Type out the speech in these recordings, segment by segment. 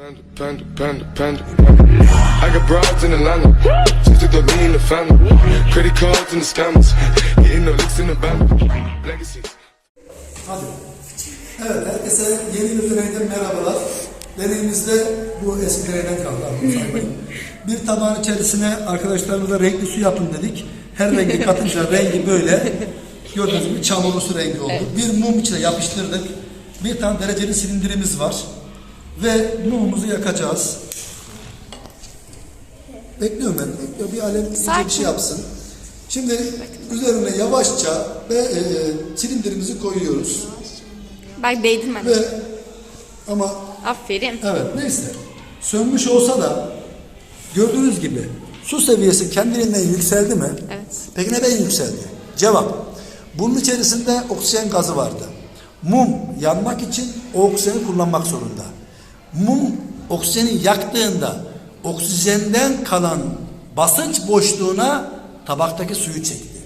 Panda, panda, panda, panda. I got broads in Atlanta. Just took the lean the family. Credit cards and the scammers. Hitting the licks in the band. Legacies. Hadi. Evet, herkese yeni bir deneyden merhabalar. Deneyimizde bu eski deneyden kaldı. bir tabağın içerisine arkadaşlarımıza renkli su yapın dedik. Her rengi katınca rengi böyle gördüğünüz gibi çamurlu su rengi oldu. Bir mum içine yapıştırdık. Bir tane dereceli silindirimiz var. Ve mumumuzu yakacağız. Bekliyorum ben. Bekliyor. Bir alem iyice bir şey yapsın. Şimdi üzerine yavaşça ve e, silindirimizi koyuyoruz. Bak değdim ben. Ve ama Aferin. evet neyse sönmüş olsa da gördüğünüz gibi su seviyesi kendiliğinden yükseldi mi? Evet. Peki neden yükseldi? Cevap. Bunun içerisinde oksijen gazı vardı. Mum yanmak için o oksijeni kullanmak zorunda. Mum oksijeni yaktığında oksijenden kalan basınç boşluğuna tabaktaki suyu çekti.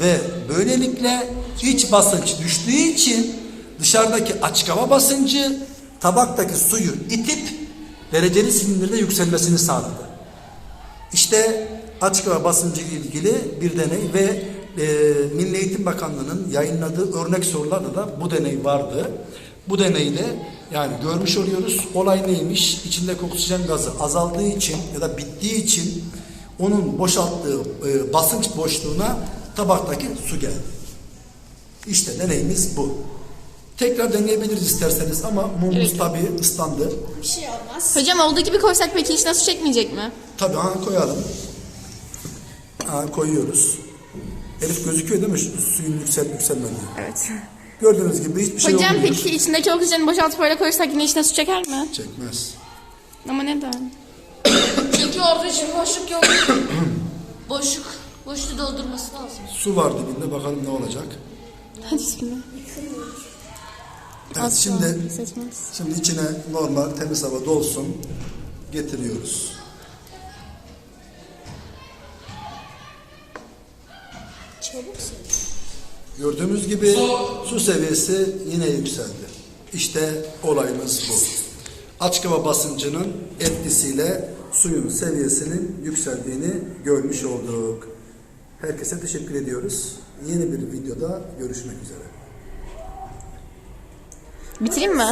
Ve böylelikle iç basınç düştüğü için dışarıdaki açık hava basıncı tabaktaki suyu itip dereceli silindirde yükselmesini sağladı. İşte açık hava basıncı ile ilgili bir deney ve e, Milli Eğitim Bakanlığı'nın yayınladığı örnek sorularda da bu deney vardı. Bu deneyde yani görmüş oluyoruz olay neymiş? İçindeki oksijen gazı azaldığı için ya da bittiği için onun boşalttığı e, basınç boşluğuna tabaktaki su geldi. İşte deneyimiz bu. Tekrar deneyebiliriz isterseniz ama mumumuz Evet. tabii ıslandı. Hocam olduğu gibi koysak peki içine su çekmeyecek mi? Tabii ha koyalım. Ha koyuyoruz. Elif gözüküyor değil mi? Şu suyun yüksel yükselmediği. Evet. Gördüğünüz gibi hiçbir şey Hocam olmuyor. peki içindeki oksijeni boşaltıp öyle koysak yine içine su çeker mi? Çekmez. Ama neden? Çünkü orada şimdi boşluk yok. boşluk. Boşluğu doldurması lazım. Su var dibinde bakalım ne olacak. Hadi bismillah. Evet Asla şimdi seçmez. şimdi içine normal temiz hava dolsun. Getiriyoruz. Çabuk Gördüğümüz gibi su seviyesi yine yükseldi. İşte olayımız bu. Açık hava basıncının etkisiyle suyun seviyesinin yükseldiğini görmüş olduk. Herkese teşekkür ediyoruz. Yeni bir videoda görüşmek üzere. Bitireyim mi?